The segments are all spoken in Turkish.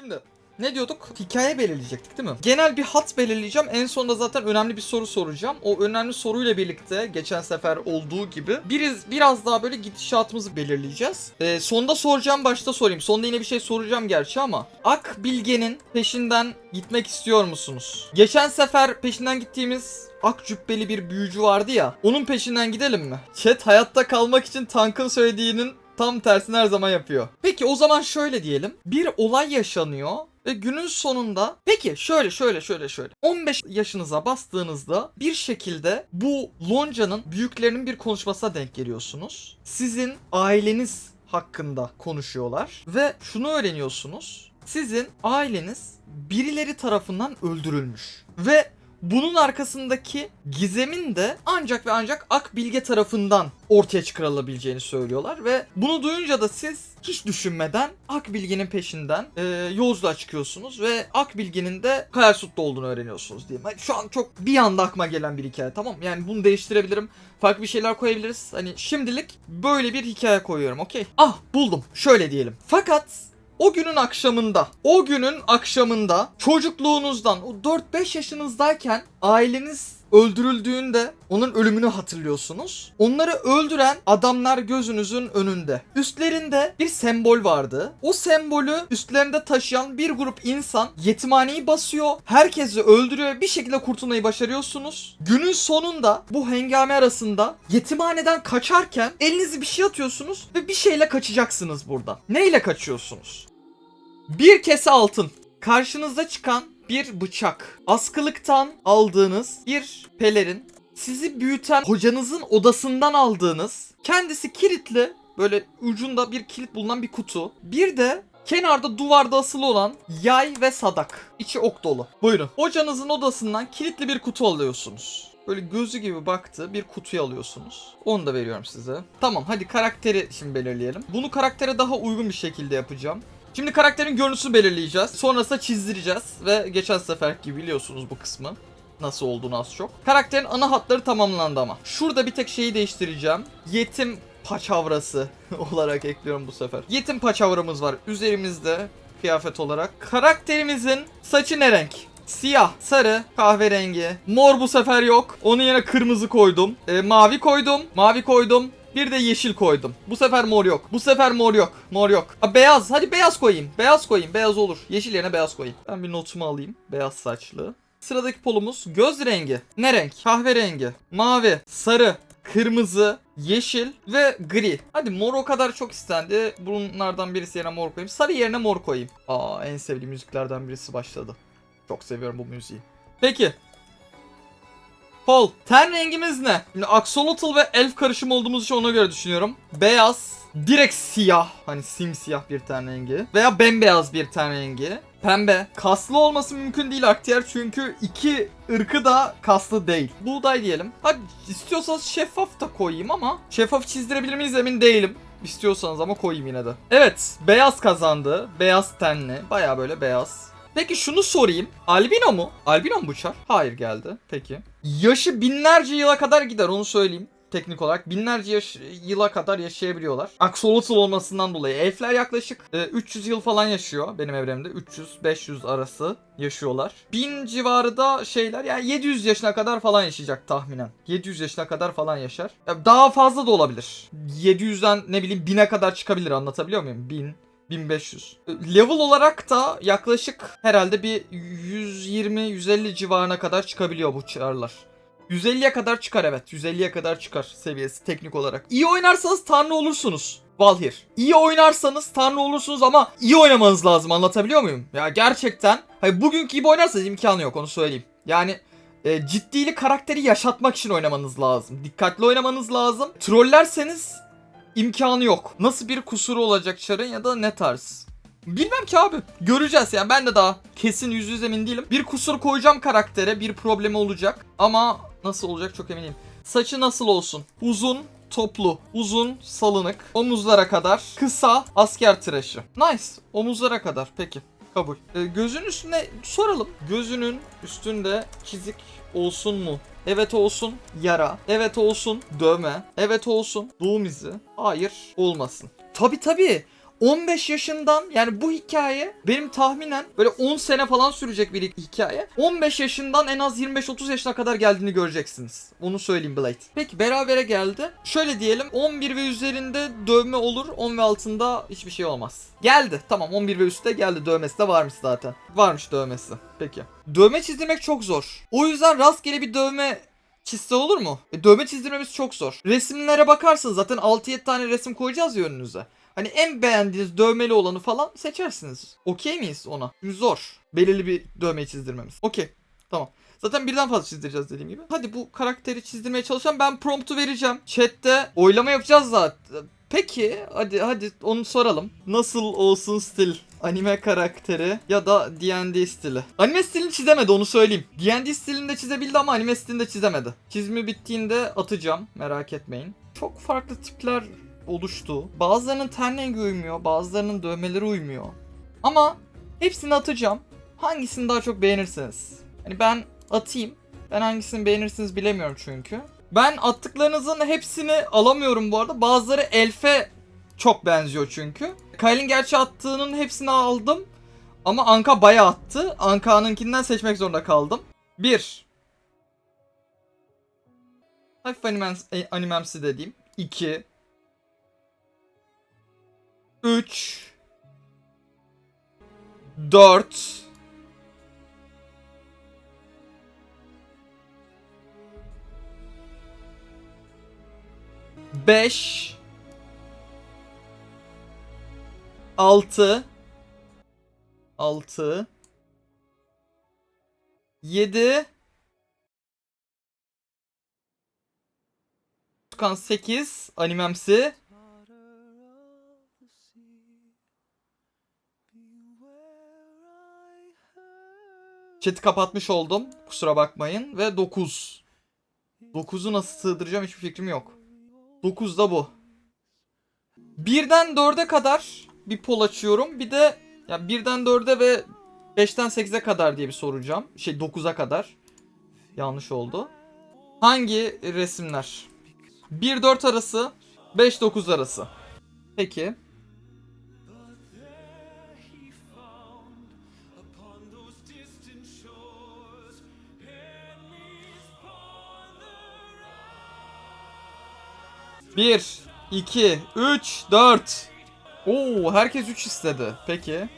Şimdi ne diyorduk? Hikaye belirleyecektik değil mi? Genel bir hat belirleyeceğim. En sonunda zaten önemli bir soru soracağım. O önemli soruyla birlikte geçen sefer olduğu gibi biraz, biraz daha böyle gidişatımızı belirleyeceğiz. Ee, sonda soracağım başta sorayım. Sonda yine bir şey soracağım gerçi ama Ak Bilge'nin peşinden gitmek istiyor musunuz? Geçen sefer peşinden gittiğimiz ak cübbeli bir büyücü vardı ya. Onun peşinden gidelim mi? Chat hayatta kalmak için tankın söylediğinin tam tersini her zaman yapıyor. Peki o zaman şöyle diyelim. Bir olay yaşanıyor ve günün sonunda peki şöyle şöyle şöyle şöyle 15 yaşınıza bastığınızda bir şekilde bu loncanın büyüklerinin bir konuşmasına denk geliyorsunuz. Sizin aileniz hakkında konuşuyorlar ve şunu öğreniyorsunuz. Sizin aileniz birileri tarafından öldürülmüş ve bunun arkasındaki gizemin de ancak ve ancak Ak Bilge tarafından ortaya çıkarılabileceğini söylüyorlar ve bunu duyunca da siz hiç düşünmeden Ak Bilge'nin peşinden e, yolculuğa çıkıyorsunuz ve Ak Bilge'nin de Kayarsut'ta olduğunu öğreniyorsunuz diyeyim. Hani şu an çok bir anda aklıma gelen bir hikaye tamam? Yani bunu değiştirebilirim. Farklı bir şeyler koyabiliriz. Hani şimdilik böyle bir hikaye koyuyorum okey. Ah buldum. Şöyle diyelim. Fakat o günün akşamında, o günün akşamında çocukluğunuzdan o 4-5 yaşınızdayken aileniz öldürüldüğünde onun ölümünü hatırlıyorsunuz. Onları öldüren adamlar gözünüzün önünde. Üstlerinde bir sembol vardı. O sembolü üstlerinde taşıyan bir grup insan yetimhaneyi basıyor. Herkesi öldürüyor bir şekilde kurtulmayı başarıyorsunuz. Günün sonunda bu hengame arasında yetimhaneden kaçarken elinizi bir şey atıyorsunuz ve bir şeyle kaçacaksınız buradan. Neyle kaçıyorsunuz? Bir kese altın. Karşınıza çıkan bir bıçak. Askılıktan aldığınız bir pelerin. Sizi büyüten hocanızın odasından aldığınız. Kendisi kilitli. Böyle ucunda bir kilit bulunan bir kutu. Bir de kenarda duvarda asılı olan yay ve sadak. İçi ok dolu. Buyurun. Hocanızın odasından kilitli bir kutu alıyorsunuz. Böyle gözü gibi baktı bir kutuyu alıyorsunuz. Onu da veriyorum size. Tamam hadi karakteri şimdi belirleyelim. Bunu karaktere daha uygun bir şekilde yapacağım. Şimdi karakterin görüntüsünü belirleyeceğiz. Sonrasında çizdireceğiz. Ve geçen sefer gibi biliyorsunuz bu kısmı. Nasıl olduğunu az çok. Karakterin ana hatları tamamlandı ama. Şurada bir tek şeyi değiştireceğim. Yetim paçavrası olarak ekliyorum bu sefer. Yetim paçavramız var üzerimizde kıyafet olarak. Karakterimizin saçı ne renk? Siyah, sarı, kahverengi. Mor bu sefer yok. Onun yerine kırmızı koydum. E, mavi koydum. Mavi koydum. Bir de yeşil koydum. Bu sefer mor yok. Bu sefer mor yok. Mor yok. A, beyaz. Hadi beyaz koyayım. Beyaz koyayım. Beyaz olur. Yeşil yerine beyaz koyayım. Ben bir notumu alayım. Beyaz saçlı. Sıradaki polumuz göz rengi. Ne renk? Kahverengi. Mavi. Sarı. Kırmızı, yeşil ve gri. Hadi mor o kadar çok istendi. Bunlardan birisi yerine mor koyayım. Sarı yerine mor koyayım. Aa en sevdiğim müziklerden birisi başladı. Çok seviyorum bu müziği. Peki. Paul, ten rengimiz ne? Şimdi axolotl ve elf karışımı olduğumuz için ona göre düşünüyorum. Beyaz, direkt siyah. Hani simsiyah bir ten rengi. Veya bembeyaz bir ten rengi. Pembe. Kaslı olması mümkün değil Aktiyer çünkü iki ırkı da kaslı değil. Buğday diyelim. Hadi istiyorsanız şeffaf da koyayım ama şeffaf çizdirebilir miyiz emin değilim. İstiyorsanız ama koyayım yine de. Evet, beyaz kazandı. Beyaz tenli. Baya böyle beyaz. Peki şunu sorayım. Albino mu? Albino mu bu çar? Hayır geldi. Peki. Yaşı binlerce yıla kadar gider onu söyleyeyim. Teknik olarak binlerce yaş, yıla kadar yaşayabiliyorlar. Axolotl olmasından dolayı. Elfler yaklaşık e, 300 yıl falan yaşıyor benim evremde. 300-500 arası yaşıyorlar. 1000 civarı da şeyler yani 700 yaşına kadar falan yaşayacak tahminen. 700 yaşına kadar falan yaşar. Ya daha fazla da olabilir. 700'den ne bileyim 1000'e kadar çıkabilir anlatabiliyor muyum? 1000 1500. Level olarak da yaklaşık herhalde bir 120-150 civarına kadar çıkabiliyor bu çarlar. 150'ye kadar çıkar evet. 150'ye kadar çıkar seviyesi teknik olarak. İyi oynarsanız tanrı olursunuz. Valhir. İyi oynarsanız tanrı olursunuz ama iyi oynamanız lazım anlatabiliyor muyum? Ya gerçekten. Hayır bugünkü gibi oynarsanız imkanı yok onu söyleyeyim. Yani e, ciddili karakteri yaşatmak için oynamanız lazım. Dikkatli oynamanız lazım. Trollerseniz imkanı yok. Nasıl bir kusuru olacak çarın ya da ne tarz? Bilmem ki abi. Göreceğiz yani ben de daha kesin yüz yüze emin değilim. Bir kusur koyacağım karaktere bir problemi olacak ama nasıl olacak çok eminim. Saçı nasıl olsun? Uzun, toplu, uzun, salınık, omuzlara kadar, kısa, asker tıraşı. Nice. Omuzlara kadar peki. Kabul. Ee, gözün üstünde soralım. Gözünün üstünde çizik olsun mu? Evet olsun yara. Evet olsun dövme. Evet olsun doğum izi. Hayır olmasın. Tabi tabi. 15 yaşından yani bu hikaye benim tahminen böyle 10 sene falan sürecek bir hikaye. 15 yaşından en az 25-30 yaşına kadar geldiğini göreceksiniz. Onu söyleyeyim Blade. Peki berabere geldi. Şöyle diyelim 11 ve üzerinde dövme olur 10 ve altında hiçbir şey olmaz. Geldi tamam 11 ve üstte geldi dövmesi de varmış zaten. Varmış dövmesi. Peki. Dövme çizdirmek çok zor. O yüzden rastgele bir dövme çizse olur mu? E, dövme çizdirmemiz çok zor. Resimlere bakarsın zaten 6-7 tane resim koyacağız ya önünüze. Hani en beğendiğiniz dövmeli olanı falan seçersiniz. Okey miyiz ona? Çünkü zor. Belirli bir dövmeyi çizdirmemiz. Okey. Tamam. Zaten birden fazla çizdireceğiz dediğim gibi. Hadi bu karakteri çizdirmeye çalışacağım. Ben promptu vereceğim. Chat'te oylama yapacağız zaten. Peki hadi hadi onu soralım. Nasıl olsun stil? Anime karakteri ya da D&D stili. Anime stilini çizemedi onu söyleyeyim. D&D stilini de çizebildi ama anime stilini de çizemedi. Çizimi bittiğinde atacağım merak etmeyin. Çok farklı tipler oluştu. Bazılarının ten rengi uymuyor, bazılarının dövmeleri uymuyor. Ama hepsini atacağım. Hangisini daha çok beğenirsiniz? Hani ben atayım. Ben hangisini beğenirsiniz bilemiyorum çünkü. Ben attıklarınızın hepsini alamıyorum bu arada. Bazıları Elf'e çok benziyor çünkü. Kyle'in gerçi attığının hepsini aldım. Ama Anka bayağı attı. Anka'nınkinden seçmek zorunda kaldım. 1. Hafif animemsi, e, animemsi dediğim. 2. 3. 4. 5 6 6 7 Tukan 8 animemsi Chat'i kapatmış oldum. Kusura bakmayın. Ve 9. 9'u nasıl sığdıracağım hiçbir fikrim yok. 9 da bu. 1'den 4'e kadar bir poll açıyorum. Bir de ya 1'den 4'e ve 5'ten 8'e kadar diye bir soracağım. Şey 9'a kadar. Yanlış oldu. Hangi resimler? 1-4 arası, 5-9 arası. Peki. Bir, iki, üç, dört. Oo, herkes 3 istedi. Peki.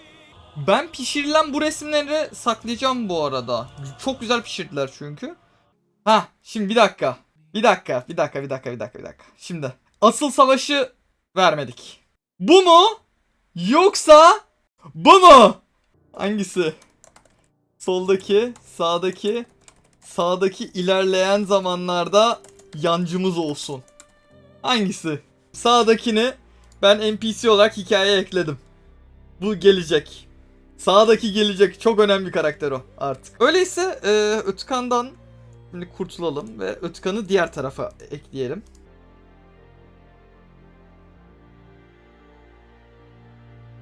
Ben pişirilen bu resimleri saklayacağım bu arada. Çok güzel pişirdiler çünkü. Ha, şimdi bir dakika. Bir dakika, bir dakika, bir dakika, bir dakika, bir dakika. Şimdi asıl savaşı vermedik. Bu mu? Yoksa bu mu? Hangisi? Soldaki, sağdaki, sağdaki ilerleyen zamanlarda yancımız olsun. Hangisi? Sağdakini ben NPC olarak hikayeye ekledim. Bu gelecek. Sağdaki gelecek. Çok önemli bir karakter o artık. Öyleyse e, Ötkan'dan şimdi kurtulalım ve Ötkan'ı diğer tarafa ekleyelim.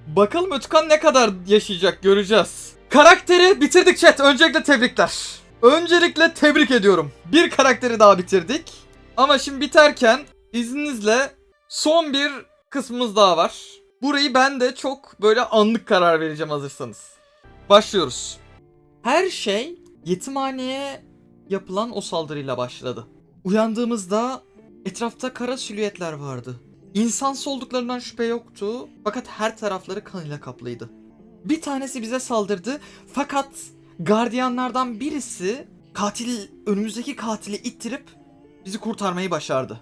Bakalım Ötkan ne kadar yaşayacak göreceğiz. Karakteri bitirdik chat. Öncelikle tebrikler. Öncelikle tebrik ediyorum. Bir karakteri daha bitirdik. Ama şimdi biterken izninizle son bir kısmımız daha var. Burayı ben de çok böyle anlık karar vereceğim hazırsanız. Başlıyoruz. Her şey yetimhaneye yapılan o saldırıyla başladı. Uyandığımızda etrafta kara silüetler vardı. İnsansı olduklarından şüphe yoktu fakat her tarafları kanıyla kaplıydı. Bir tanesi bize saldırdı fakat gardiyanlardan birisi katil önümüzdeki katili ittirip bizi kurtarmayı başardı.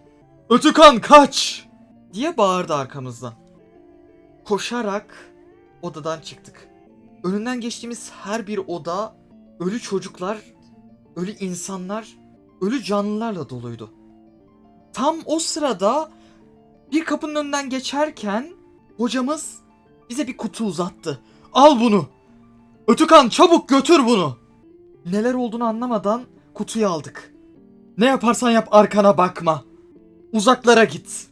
Ötükan kaç! diye bağırdı arkamızdan. Koşarak odadan çıktık. Önünden geçtiğimiz her bir oda ölü çocuklar, ölü insanlar, ölü canlılarla doluydu. Tam o sırada bir kapının önünden geçerken hocamız bize bir kutu uzattı. Al bunu. Ötükan çabuk götür bunu. Neler olduğunu anlamadan kutuyu aldık. Ne yaparsan yap arkana bakma. Uzaklara git.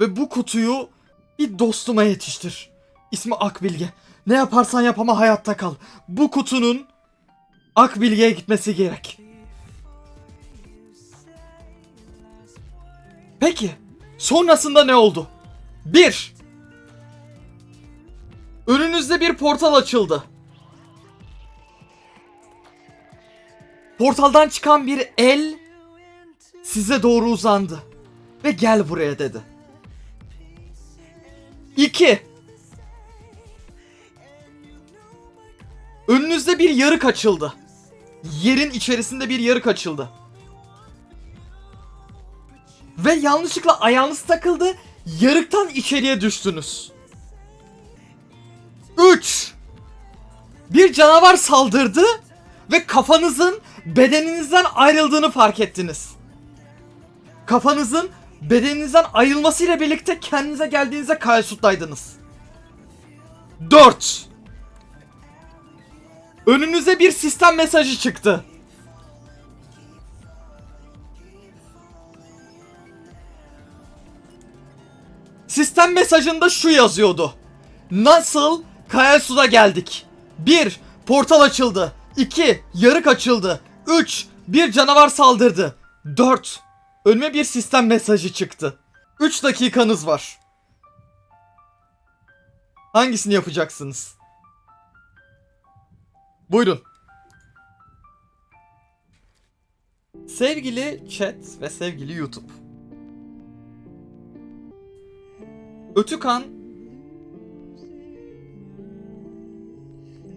Ve bu kutuyu bir dostuma yetiştir. İsmi Akbilge. Ne yaparsan yap ama hayatta kal. Bu kutunun Akbilge'ye gitmesi gerek. Peki. Sonrasında ne oldu? 1. Önünüzde bir portal açıldı. Portaldan çıkan bir el size doğru uzandı ve gel buraya dedi. 2 Önünüzde bir yarık açıldı. Yerin içerisinde bir yarık açıldı. Ve yanlışlıkla ayağınız takıldı. Yarıktan içeriye düştünüz. 3 Bir canavar saldırdı ve kafanızın bedeninizden ayrıldığını fark ettiniz. Kafanızın bedeninizden ayrılmasıyla birlikte kendinize geldiğinizde Kayasut'taydınız. 4 Önünüze bir sistem mesajı çıktı. Sistem mesajında şu yazıyordu. Nasıl Kayasu'da geldik? 1. Portal açıldı. 2. Yarık açıldı. 3. Bir canavar saldırdı. 4. Önüme bir sistem mesajı çıktı. 3 dakikanız var. Hangisini yapacaksınız? Buyurun. Sevgili chat ve sevgili YouTube. Ötükan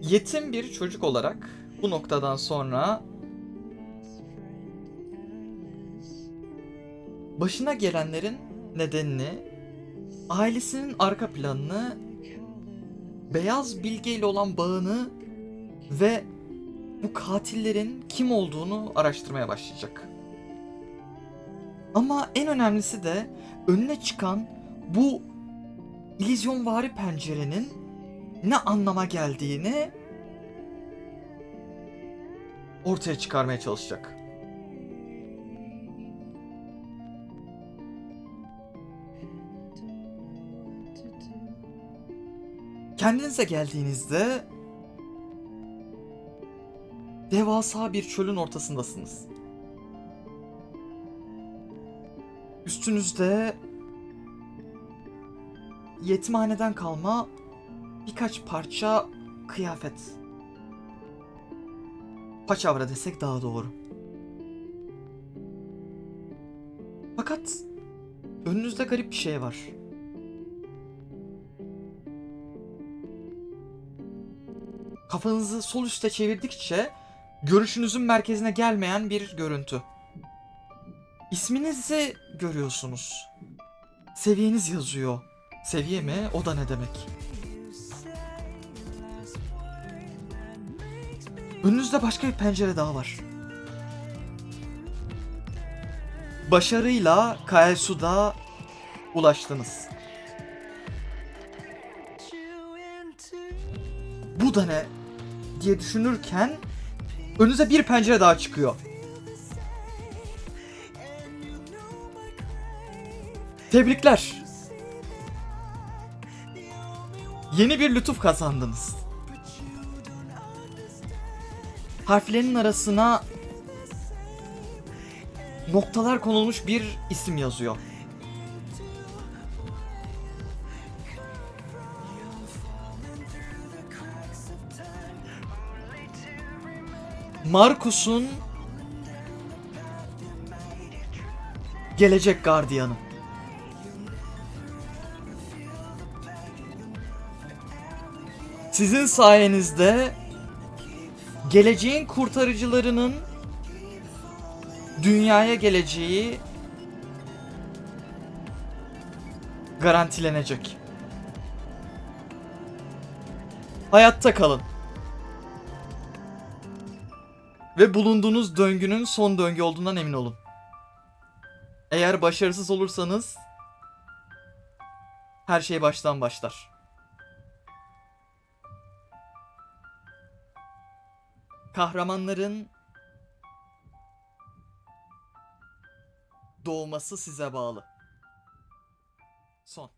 yetim bir çocuk olarak bu noktadan sonra başına gelenlerin nedenini, ailesinin arka planını, beyaz bilge ile olan bağını ve bu katillerin kim olduğunu araştırmaya başlayacak. Ama en önemlisi de önüne çıkan bu illüzyonvari pencerenin ne anlama geldiğini ortaya çıkarmaya çalışacak. Kendinize geldiğinizde devasa bir çölün ortasındasınız. Üstünüzde yetimhaneden kalma birkaç parça kıyafet. Paçavra desek daha doğru. Fakat önünüzde garip bir şey var. Kafanızı sol üste çevirdikçe görüşünüzün merkezine gelmeyen bir görüntü. İsminizi görüyorsunuz. Seviyeniz yazıyor. Seviye mi? O da ne demek? Önünüzde başka bir pencere daha var. Başarıyla Kaelsu'da ulaştınız. Bu da ne? Diye düşünürken önünüze bir pencere daha çıkıyor. Tebrikler. Yeni bir lütuf kazandınız. Harflerin arasına noktalar konulmuş bir isim yazıyor. Markus'un gelecek gardiyanı. Sizin sayenizde geleceğin kurtarıcılarının dünyaya geleceği garantilenecek. Hayatta kalın. Ve bulunduğunuz döngünün son döngü olduğundan emin olun. Eğer başarısız olursanız her şey baştan başlar. Kahramanların doğması size bağlı. Son.